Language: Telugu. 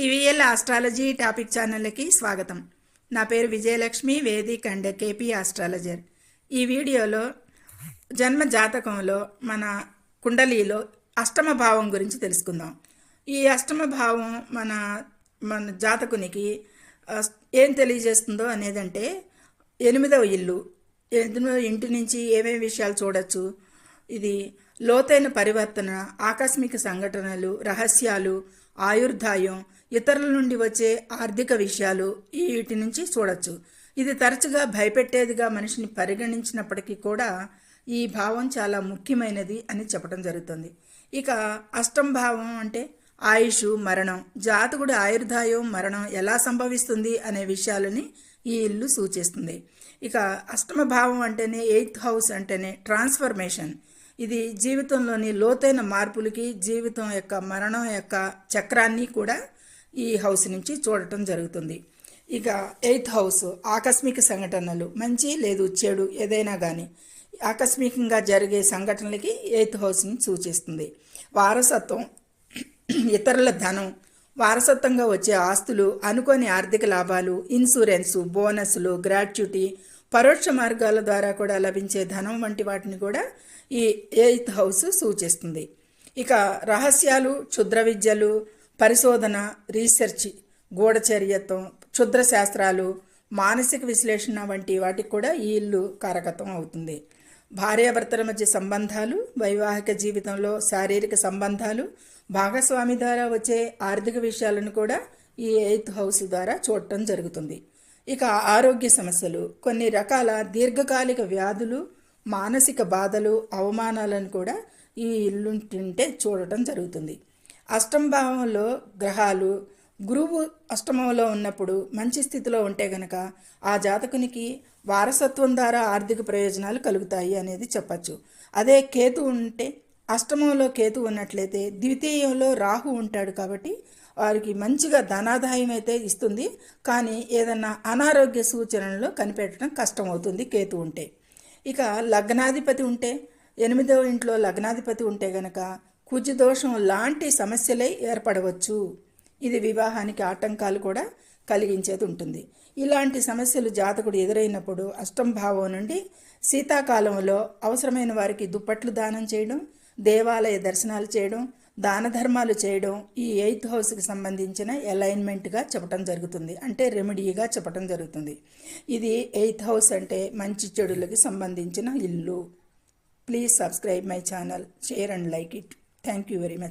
టీవీఎల్ ఆస్ట్రాలజీ టాపిక్ ఛానల్కి స్వాగతం. నా పేరు Vijayalakshmi Vedic and KP astrologer. ఈ వీడియోలో జన్మ జాతకంలో మన కుండలీలో అష్టమ భావం గురించి తెలుసుకుందాం. ఈ అష్టమ భావం మన మన జాతకునికి ఏం తెలియజేస్తుందో అనేదంటే ఎనిమిదవ ఇల్లు. ఎనిమిదవ ఇంటి నుంచి ఏమేమి విషయాలు చూడొచ్చు? ఇది లోతైన పరివర్తన ఆకస్మిక సంఘటనలు రహస్యాలు ఆయుర్దాయం ఇతరుల నుండి వచ్చే ఆర్థిక విషయాలు వీటి నుంచి చూడొచ్చు. ఇది తరచుగా భయపెట్టేదిగా మనిషిని పరిగణించినప్పటికీ కూడా ఈ భావం చాలా ముఖ్యమైనది అని చెప్పడం జరుగుతుంది. ఇక అష్టం భావం అంటే ఆయుష్ మరణం జాతకుడి ఆయుర్దాయం మరణం ఎలా సంభవిస్తుంది అనే విషయాలని ఈ ఇల్లు సూచిస్తుంది. ఇక అష్టమ భావం అంటేనే ఎయిత్ హౌస్ అంటేనే ట్రాన్స్ఫర్మేషన్. ఇది జీవితంలోని లోతైన మార్పులకి జీవితం యొక్క మరణం యొక్క చక్రాన్ని కూడా ఈ హౌస్ నుంచి చూడటం జరుగుతుంది. ఇక ఎయిత్ హౌస్ ఆకస్మిక సంఘటనలు. మంచి లేదు చెడు ఏదైనా కానీ ఆకస్మికంగా జరిగే సంఘటనలకి ఎయిత్ హౌస్ని సూచిస్తుంది. వారసత్వం ఇతరుల ధనం వారసత్వంగా వచ్చే ఆస్తులు అనుకోని ఆర్థిక లాభాలు ఇన్సూరెన్సు బోనస్లు గ్రాట్యుటీ పరోక్ష మార్గాల ద్వారా కూడా లభించే ధనం వంటి వాటిని కూడా ఈ ఎయిత్ హౌస్ సూచిస్తుంది. ఇక రహస్యాలు క్షుద్ర విద్యలు పరిశోధన రీసెర్చ్ గూఢచర్యత్వం క్షుద్ర శాస్త్రాలు మానసిక విశ్లేషణ వంటి వాటికి కూడా ఈ ఇల్లు కారకత్వం అవుతుంది. భార్యాభర్తల మధ్య సంబంధాలు వైవాహిక జీవితంలో శారీరక సంబంధాలు భాగస్వామి ద్వారా వచ్చే ఆర్థిక విషయాలను కూడా ఈ ఎయిత్ హౌస్ ద్వారా చూడటం జరుగుతుంది. ఇక ఆరోగ్య సమస్యలు కొన్ని రకాల దీర్ఘకాలిక వ్యాధులు మానసిక బాధలు అవమానాలను కూడా ఈ ఇల్లు తింటే చూడటం జరుగుతుంది. అష్టమ భావంలో గ్రహాలు గురువు అష్టమంలో ఉన్నప్పుడు మంచి స్థితిలో ఉంటే గనక ఆ జాతకునికి వారసత్వం ద్వారా ఆర్థిక ప్రయోజనాలు కలుగుతాయి అనేది చెప్పచ్చు. అదే కేతు ఉంటే అష్టమంలో కేతు ఉన్నట్లయితే ద్వితీయంలో రాహు ఉంటాడు కాబట్టి వారికి మంచిగా ధనాదాయం అయితే ఇస్తుంది. కానీ ఏదన్నా అనారోగ్య సూచనలు కనిపెట్టడం కష్టమవుతుంది కేతు ఉంటే. ఇక లగ్నాధిపతి ఉంటే ఎనిమిదవ ఇంట్లో లగ్నాధిపతి ఉంటే గనక కుజదోషం లాంటి సమస్యలే ఏర్పడవచ్చు. ఇది వివాహానికి ఆటంకాలు కూడా కలిగించేది ఉంటుంది. ఇలాంటి సమస్యలు జాతకుడు ఎదురైనప్పుడు అష్టం భావం నుండి శీతాకాలంలో అవసరమైన వారికి దుప్పట్లు దానం చేయడం దేవాలయ దర్శనాలు చేయడం దాన ధర్మాలు చేయడం ఈ ఎయిత్ హౌస్కి సంబంధించిన అలైన్మెంట్గా చెప్పడం జరుగుతుంది. అంటే రెమెడీగా చెప్పడం జరుగుతుంది. ఇది ఎయిత్ హౌస్ అంటే మంచి చెడులకి సంబంధించిన ఇల్లు. Please subscribe my channel. Share and like it. Thank you very much.